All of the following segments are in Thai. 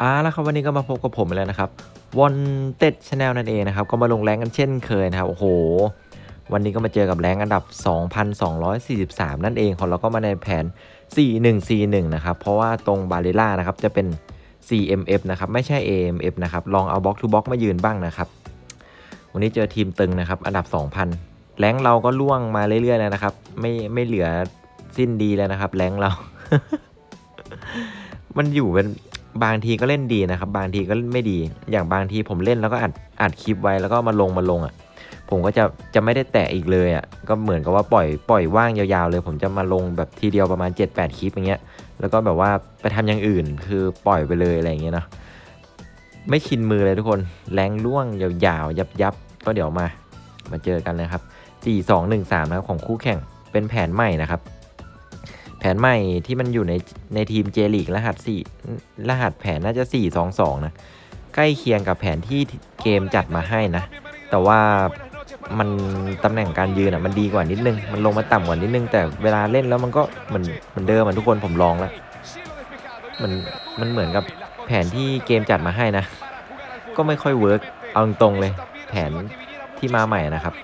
อ่าแล้วครับวันนี้ก็มาพบกับผมแล้วนะครับวอนเต็ดชาแนลนั่นเองนะครับ ก็มาลงแรงกันเช่นเคยนะครับ โอ้โห วันนี้ก็มาเจอกับแรงอันดับ 2,243 นั่นเองของเราก็มาในแผน 4141 นะครับ เพราะว่าตรงบาเรล่านะครับจะเป็น CMF นะครับ ไม่ใช่ AMF นะครับ ลองเอาบล็อกทูบล็อกมายืนบ้างนะครับ วันนี้เจอทีมตึงนะครับ อันดับ 2,000 แรงเราก็ล่วงมาเรื่อยๆแล้วนะครับ ไม่ไม่เหลือ สิ้นดีแล้วนะครับ แรงเรา มันอยู่เป็นบางทีก็เล่นดีนะครับ บางทีก็เล่นไม่ดี อย่างบางทีผมเล่นแล้วก็อัดอัดคลิปไว้แล้วก็มาลงมาลงอะ ผมก็จะจะไม่ได้แตะอีกเลยอะก็เหมือนกับว่าปล่อยปล่อยว่างยาวๆ เลย ผมจะมาลงแบบทีเดียวประมาณ 7-8 คลิปอย่างเงี้ย แล้วก็แบบว่าไปทำอย่างอื่นคือปล่อยไปเลยอะไรอย่างเงี้ยเนาะไม่ชินมือเลยทุกคน แรงล่วงยาวๆ ยับยับก็เดี๋ยวมา มาเจอกันเลยครับ 4-2-1-3นะครับของคู่แข่งเป็นแผนใหม่นะครับ นใหม่ที่มันอยู่ในในทีมเจลีกรหัส4รหัสแผนน่าจะ 4-2-2 นะ ใกล้เคียงกับแผนที่เกมจัดมาให้นะ แต่ว่ามันตำแหน่งการยืนอะมันดีกว่านิดนึง มันลงมาต่ำกว่านิดนึง แต่เวลาเล่นแล้วมันก็เหมือนเหมือนเดิมอะทุกคนผมลองแล้ว มันมันเหมือนกับแผนที่เกมจัดมาให้นะ ก็ไม่ค่อยเวิร์กเอาตรงเลย แผนที่มาใหม่นะครับ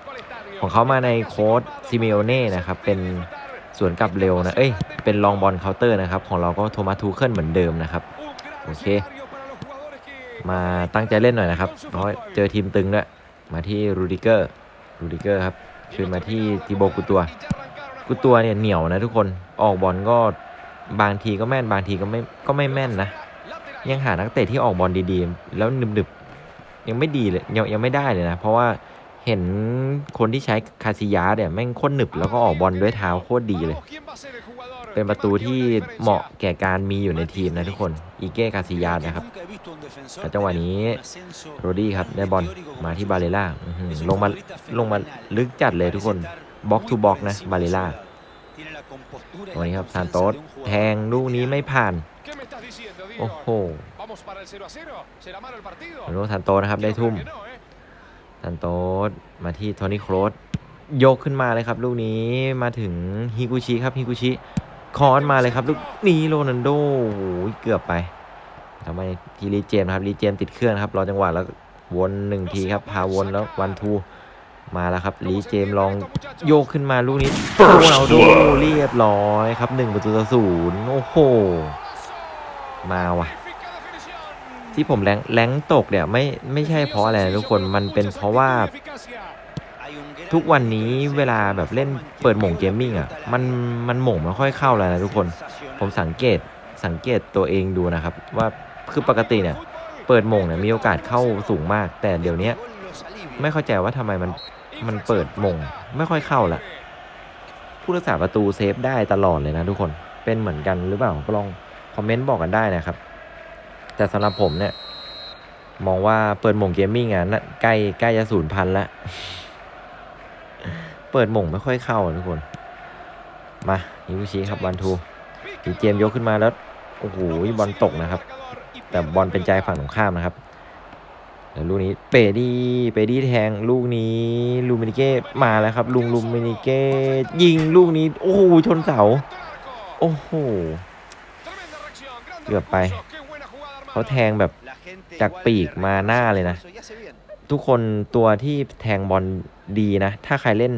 ของเขามาในโค้ดซิเมโอเน่นะครับ เป็น สวนกลับเร็วนะ เอ้ย เป็นลองบอลเคาน์เตอร์นะครับ ของเราก็โทมัสทูเคิลเหมือนเดิมนะครับ โอเค มาตั้งใจเล่นหน่อยนะครับ เพราะเจอทีมตึงด้วย มาที่รูดิเกอร์ รูดิเกอร์ครับคืนมาที่ติโบกุตัว กุตัวเนี่ยเหนียวนะทุกคน ออกบอลก็บางทีก็แม่น บางทีก็ไม่ ก็ไม่แม่นนะ ยังหานักเตะที่ออกบอลดีๆ แล้วหนึบๆ ยังไม่ดีเลย ยังยังไม่ได้เลยนะ เพราะว่า เห็นคนที่ใช้คาซิยาเนี่ยแม่งโคตรหนึบแล้วก็ออกบอลด้วยเท้าโคตรดีเลย เป็นประตูที่เหมาะแก่การมีอยู่ในทีมนะทุกคน อีเก้คาซิยานะครับแล้วจังหวะนี้โรดี้ครับได้บอลมาที่บาเลล่าอื้อหือลงมาลงมาลึกจัดเลยทุกคนบล็อกทูบล็อกนะบาเลล่าวันนี้ครับซานโตสแทงลูกนี้ไม่ผ่าน โอ้โหโรโรซันโตนะครับได้ทุ่ม ซันโตสมาที่โทนี่โครสยกขึ้นมาเลยครับ ลูกนี้มาถึงฮิกุชิครับฮิกุชิคอนมาเลยครับลูกนี้โรนันโดโอ้โหเกือบไปทำไมทีรีเจมครับรีเจมติดเครื่องครับรอจังหวะแล้ววนหนึ่งทีครับพาวนแล้ววันทูมาแล้วครับรีเจมลองโยกขึ้นมาลูกนี้โรนัลโดเรียบร้อยครับหนึ่งประตูต่อศูนย์โอ้โหมาว่ะ ที่ผมแรงแรงตกเนี่ยไม่ไม่ใช่เพราะอะไรทุกคนมันเป็นเพราะว่า ทุกวันนี้เวลาแบบเล่นเปิดหม่งเกมมิ่งอะมันมันหม่งไม่ค่อยเข้าแล้วนะทุกคน ผมสังเกตสังเกตตัวเองดูนะครับ ว่าคือปกติเนี่ย เปิดหม่งเนี่ยมีโอกาสเข้าสูงมาก แต่เดี๋ยวนี้ไม่เข้าใจว่าทำไมมันมันเปิดหม่งไม่ค่อยเข้าละผู้รักษาประตูเซฟได้ตลอดเลยนะทุกคนเป็นเหมือนกันหรือเปล่าก็ลองคอมเมนต์บอกกันได้นะครับ แต่สำหรับผมเนี่ย มองว่าเปิดหม่งเกมมิ่งอะนะใกล้ใกล้จะศูนย์พันละเปิดหม่งไม่ค่อยเข้าอะทุกคน มาฮิคุชิครับวันทูดีเจมยกขึ้นมาแล้วโอ้โหบอลตกนะครับ แต่บอลเป็นใจฝั่งตรงข้ามนะครับแล้วลูกนี้เปดี้เปดี้แทงลูกนี้ลูมินิเก้มาแล้วครับ ลุงลูมินิเก้ยิงลูกนี้ โอ้โหชนเสา โอ้โหเกือบไป เขาแทงแบบจากปีกมาหน้าเลยนะ ทุกคนตัวที่แทงบอลดีนะ ถ้าใครเล่น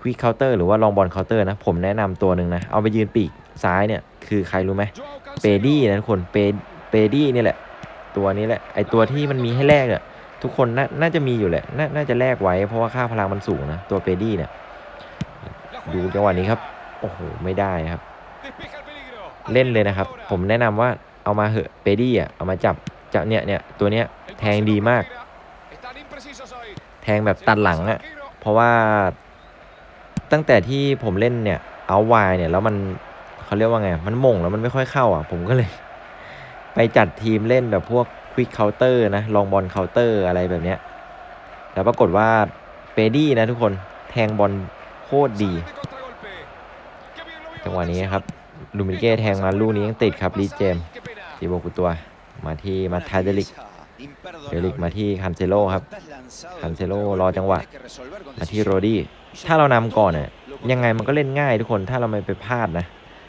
ควิกเคาน์เตอร์หรือว่าลองบอลเคาน์เตอร์นะ ผมแนะนำตัวหนึ่งนะ เอาไปยืนปีกซ้ายเนี่ย คือใครรู้ไหมเปดี้นะทุกคนเปเปดี้นี่แหละ ตัวนี้แหละ ไอตัวที่มันมีให้แลกเนี่ยทุกคนน่าน่าจะมีอยู่แหละนาน่าจะแลกไว้เพราะว่าค่าพลังมันสูงนะ ตัวเปดี้เนี่ยดูจังหวะนี้ครับ โอ้โห ไม่ได้ครับ เล่นเลยนะครับ ผมแนะนำว่า เอามาเหอะเปดี้อะเอามาจับจับเนี่ยเนี่ยตัวเนี้ยแทงดีมาก แทงแบบตัดหลังอะเพราะว่าตั้งแต่ที่ผมเล่นเนี่ยเอาวายเนี่ยแล้วมันเขาเรียกว่าไง มันมงแล้วมันไม่ค่อยเข้าอะ ผมก็เลย ไปจัดทีมเล่นแบบพวกควิกเคาน์เตอร์นะลองบอลเคาน์เตอร์อะไรแบบเนี้ยแล้วปรากฏว่าเปดี้นะทุกคนแทงบอลโคตรดี จังหวะนี้ครับลูมิเก้แทงมาลูกนี้ยังติดครับลีเจม ตีโบกุตัว มาที่มาทาเดลิกเดลิกมาที่คันเซโลครับคันเซโลรอจังหวะมาที่โรดี้ถ้าเรานำก่อนเนี่ยยังไงมันก็เล่นง่ายทุกคนถ้าเราไม่ไปพลาดนะ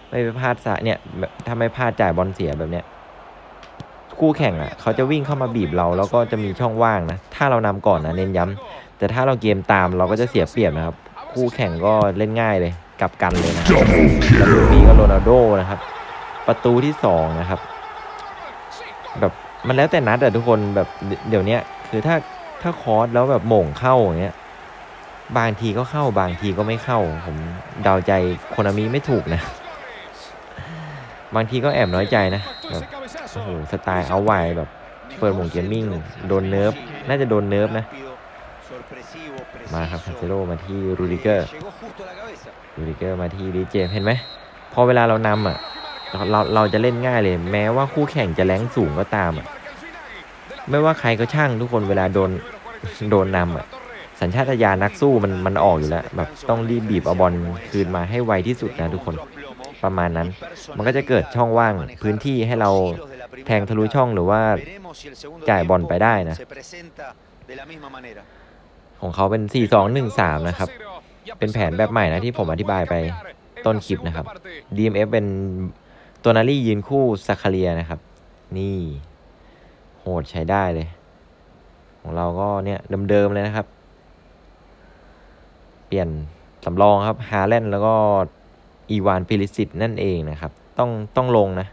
ไม่ไปพลาดสะเนี่ยแบบถ้าไม่พลาดจ่ายบอลเสียแบบเนี้ยคคู่แข่งอะเขาจะวิ่งเข้ามาบีบเราแล้วก็จะมีช่องว่างนะถ้าเรานำก่อนนะเน้นย้ำแต่ถ้าเราเกมตามเราก็จะเสียเปรียบนะครับ คู่แข่งก็เล่นง่ายเลยกลับกันเลยนะครับแล้วลูกนี้ก็โรนัลโดนะครับ ประตูที่สองนะครับ แบบมันแล้วแต่นัดอะทุกคนแบบเดี๋ยวเนี้ยคือถ้าถ้าคอร์สแล้วแบบโหม่งเข้าอย่างเงี้ยบางทีก็เข้าบางทีก็ไม่เข้า ผมเดาใจโคนามิไม่ถูกนะ บางทีก็แอบน้อยใจนะแบบโอ้โหสไตล์เอาไวแบบเปิดหมงเกมมิ่งโดนเนิร์ฟน่าจะโดนเนิร์ฟนะ มาครับคันเซโร่มาที่รูดิเกอร์รูดิเกอร์มาที่ดีเจเห็นไหมพอเวลาเรานำอะเรา เราเราจะเล่นง่ายเลย แม้ว่าคู่แข่งจะแรงสูงก็ตามอะไม่ว่าใครก็ช่างทุกคนเวลาโดนโดนนำอะสัญชาตญาณนักสู้มันมันออกอยู่แล้วแบบต้องรีบบีบเอาบอลคืนมาให้ไวที่สุดนะทุกคนประมาณนั้น มันก็จะเกิดช่องว่างพื้นที่ให้เราแทงทะลุช่องหรือว่าจ่ายบอลไปได้นะ ของเขาเป็น 4-2-1-3 นะครับ เป็นแผนแบบใหม่นะที่ผมอธิบายไปต้นคลิปนะครับ DMF เป็น ตัวนารี่ยืนคู่ซาคาเรียนะครับ นี่ โหดใช้ได้เลย ของเราก็เนี่ยเดิมๆเลยนะครับ เปลี่ยนสำรองครับฮาแลนแล้วก็อีวานพิลิสิตนั่นเองนะครับ ต้องต้องลงนะ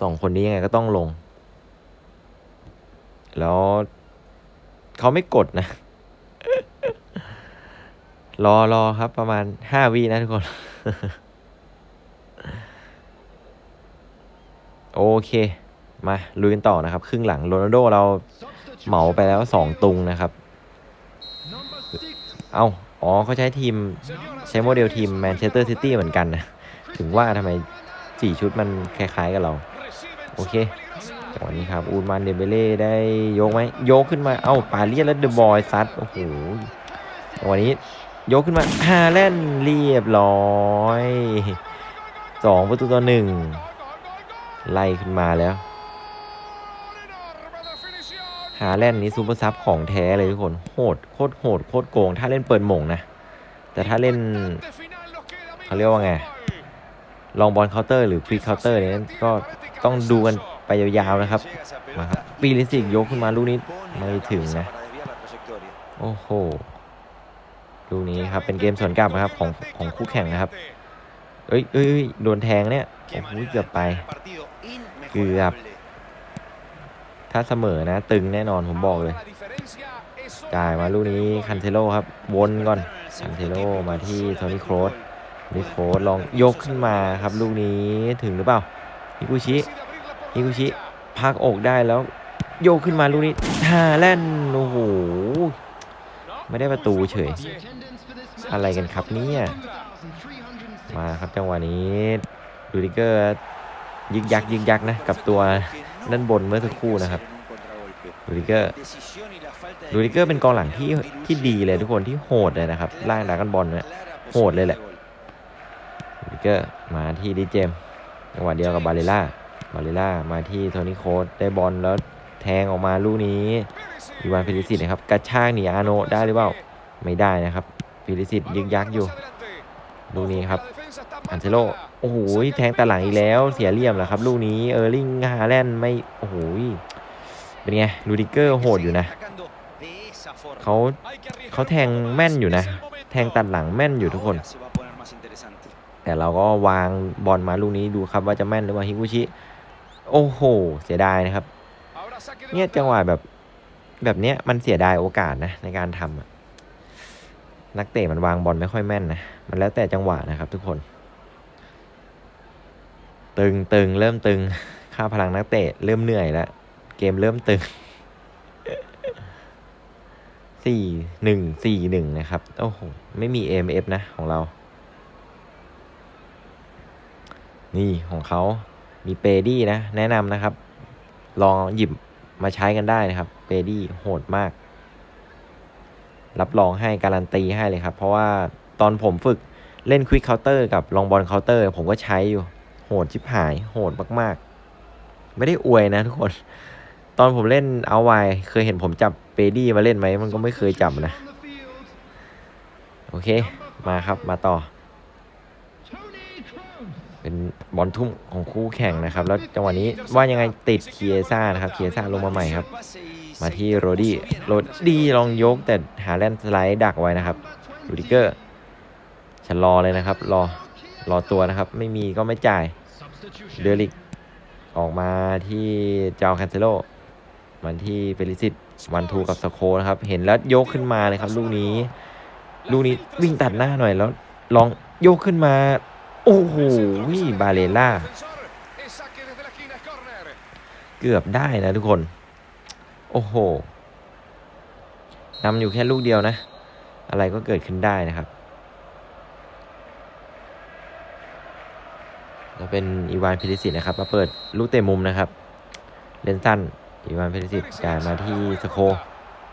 สองคนนี้ยังไงก็ต้องลง แล้วเขาไม่กดนะ รอรอครับประมาณห้าวินะทุกคน โอเค มาลุยกันต่อนะครับ ครึ่งหลังโรนัลโดเราเหมาไปแล้วสองตุงนะครับ เอาอ๋อเขาใช้ทีมใช้โมเดลทีมแมนเชสเตอร์ซิตี้เหมือนกันนะ ถึงว่าทำไมสี่ชุดมันคล้ายๆกับเรา โอเคจังหวะนี้ครับ อูนมันเดเบเล่ได้ยกไหมยกขึ้นมา เอ้าปาเลียแล้วเดอะบอยซัด โอ้โหจังหวะนี้ยกขึ้นมาฮาแลนเรียบร้อยสองประตูต่อหนึ่ง ไล่ขึ้นมาแล้วฮาแลนด์นี้ซูเปอร์ซับของแท้เลยทุกคน โหดโคตรโหดโคตรโกง ถ้าเล่นเปิดหม่งนะ แต่ถ้าเล่นเขาเรียกว่าไง ลองบอลเคาน์เตอร์หรือควิกเคาน์เตอร์เนี่ยก็ต้องดูกันไปยาวๆนะครับ มาครับ ปีลิสิกยกขึ้นมาลูกนี้ไม่ถึงนะ โอ้โห ลูกนี้ครับ เป็นเกมสวนกลับนะครับของของคู่แข่งนะครับเอ้ยเอ้ยเอ้ยโดนแทงเนี่ย โอ้โหเกือบไป เกือบ ถ้าเสมอนะ ตึงแน่นอนผมบอกเลย จ่ายมาลูกนี้คันเทโลครับ วนก่อน คันเทโลมาที่โทนี่โครสนี่โครสลองยกขึ้นมาครับ ลูกนี้ถึงหรือเปล่าฮิกุชิฮิกุชิพักอกได้แล้ว โยกขึ้นมาลูกนี้ฮาแลนโอ้โหไม่ได้ประตูเฉย อะไรกันครับเนี่ยมาครับจังหวะนี้ดูดิเกอร์ ยึกยักยึกยักนะกับตัวด้านบนเมื่อสักครู่นะครับดูดิเกอร์ลูดิเกอร์เป็นกองหลังที่ที่ดีเลยทุกคนที่โหดเลยนะครับล่างดรากันบอลเนี่ยโหดเลยแหละลูดิเกอร์มาที่ดิเจมจังหวะเดียวกับบาเลล่าบาเลล่ามาที่โทนี่โคสได้บอลแล้วแทงออกมาลูกนี้อีวานพิลิสิตนะครับกระชากหนีอาโนได้หรือเปล่าไม่ได้นะครับพิลิสิตยึกยักอยู่ลูกนี้ครับอันเซโล อ้โหแทงตาหลังอีกแล้วเสียเหลี่ยมแล้วครับ ลูกนี้เออร์ลิงฮาแลนด์ไม่โอ้โหเป็นไงลูดิเกอร์โหดอยู่นะเขาเขาแทงแม่นอยู่นะ แทงตัดหลังแม่นอยู่ทุกคน แต่เราก็วางบอลมาลูกนี้ดูครับว่าจะแม่นหรือว่าฮิกุชิโอ้โห เสียดายนะครับ เนี่ยจังหวะแบบแบบเนี้ยมันเสียดายโอกาสนะในการทำนักเตะมันวางบอลไม่ค่อยแม่นนะ มันแล้วแต่จังหวะนะครับทุกคน ตึงตึงเริ่มตึง ค่าพลังนักเตะ เริ่มเหนื่อยแล้วเกมเริ่มตึงสี่หนึ่งสี่หนึ่งนะครับ โอ้โห ไม่มี AMF นะของเรา นี่ของเขามีเปดี้นะ แนะนำนะครับ ลองหยิบมาใช้กันได้นะครับ เปดี้โหดมาก รับรองให้การันตีให้เลยครับ เพราะว่าตอนผมฝึกเล่นควิกเคาน์เตอร์กับลองบอลเคาน์เตอร์ผมก็ใช้อยู่ โหดชิบหาย โหดมากๆ ไม่ได้อวยนะทุกคน ตอนผมเล่นเอาไวเคยเห็นผมจับเปดี้มาเล่นไหม มันก็ไม่เคยจับนะ โอเค มาครับ มาต่อ เป็นบอลทุ่มของคู่แข่งนะครับ แล้วจังหวะนี้ว่ายังไงติดเคียซ่านะครับ เคียซ่าลงมาใหม่ครับ มาที่โรดี้ โรดี้ลองยกแต่หาแลนสไลด์ดักไว้นะครับ รูดิเกอร์ชะลอเลยนะครับ รอ รอตัวนะครับ ไม่มีก็ไม่จ่ายเดลิกออกมาที่เจ้าแคนเซโลมันที่เปริสิตวันทูกับสโคนะครับ เห็นแล้วยกขึ้นมาเลยครับ ลูกนี้ ลูกนี้วิ่งตัดหน้าหน่อยแล้ว ลองโยกขึ้นมา โอ้โหบาเลล่า เกือบได้นะทุกคน โอ้โหนำอยู่แค่ลูกเดียวนะ อะไรก็เกิดขึ้นได้นะครับ แล้วเป็นอีวานพิริสิตนะครับ มาเปิดลูกเตะมุมนะครับ เล่นสั้นอีวานพิริสิตจ่ายมาที่สโค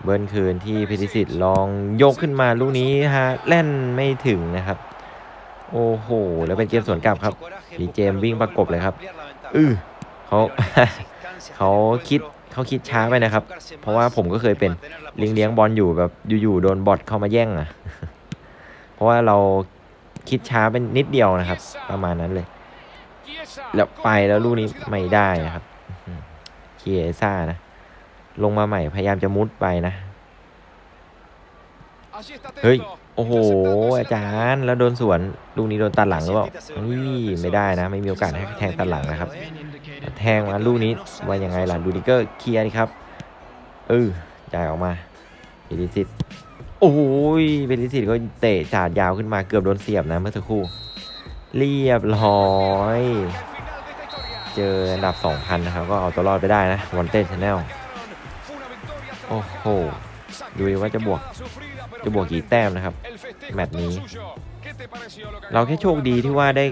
เบิร์นคืนที่พิริสิตลองยกขึ้นมาลูกนี้ฮะแล่นไม่ถึงนะครับ โอ้โห แล้วเป็นเกมสวนกลับครับดีเจมวิ่งประกบเลยครับ อือเขาเขาคิดเขาคิดช้าไปนะครับ เพราะว่าผมก็เคยเป็นเลี้ยงเลี้ยงบอลอยู่แบบอยู่ๆโดนบอทเข้ามาแย่งอะ เพราะว่าเราคิดช้าเป็นนิดเดียวนะครับ ประมาณนั้นเลย แล้วไปแล้วลูกนี้ไม่ได้นะครับเคียซ่านะ ลงมาใหม่พยายามจะมุดไปนะ เฮ้ย โอ้โห อาจารย์แล้วโดนสวนลูกนี้โดนตัดหลังหรือเปล่านี่ไม่ได้นะ ไม่มีโอกาสให้แทงตัดหลังนะครับ แทงมาลูกนี้ว่ายังไงล่ะดูดิเกอร์เคลียร์ครับเออจ่ายออกมาเบลิสิตโอ้ยเบลิสิตก็เตะจาดยาวขึ้นมาเกือบโดนเสียบนะเมื่อสักครู่ เรียบร้อย เจออันดับ 2,000 นะครับ ก็เอาตัวรอดไปได้นะวันเต้นชาแนลโอ้โห ดูดิว่าจะบวก จะบวกกี่แต้มนะครับ แมตช์นี้ เราแค่โชคดีที่ว่าได้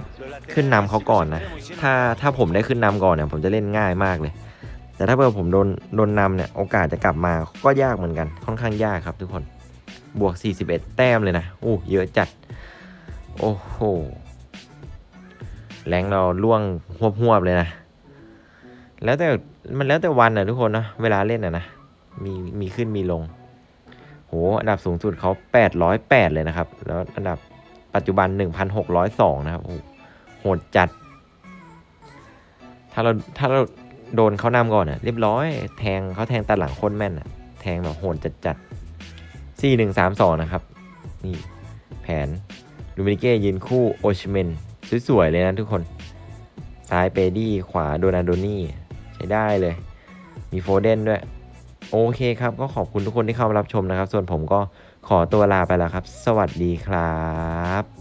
ขึ้นนำเขาก่อนนะ ถ้าถ้าผมได้ขึ้นนำก่อนเนี่ย ผมจะเล่นง่ายมากเลย แต่ถ้าเผื่อผมโดนโดนนำเนี่ย โอกาสจะกลับมาก็ยากเหมือนกัน ค่อนข้างยากครับทุกคน บวก 41 แต้มเลยนะ โอ้ เยอะจัด โอ้โห แรงเราล่วงหวบๆเลยนะ แล้วแต่มันแล้วแต่วันนะทุกคนนะเวลาเล่นนะนะมีมีขึ้นมีลง โห อันดับสูงสุดเขา808 เลยนะครับ แล้วอันดับปัจจุบัน 1,602 นะครับโอ้โหโหดจัด ถ้าเราถ้าเราโดนเขานำก่อนอะ เรียบร้อย แทงเขาแทงตัดหลังโคนแม่นอะ แทงแบบโหดจัดจัด4 1 3 2 นะครับ นี่ แผนลูมินิเก้ยืนคู่โอชิเมน สวยๆเลยนะทุกคน ซ้ายเปดี้ขวาโดนาโดนี่ใช้ได้เลย มีโฟเดนด้วย โอเคครับ ก็ขอบคุณทุกคนที่เข้ามารับชมนะครับ ส่วนผมก็ขอตัวลาไปแล้วครับ สวัสดีครับ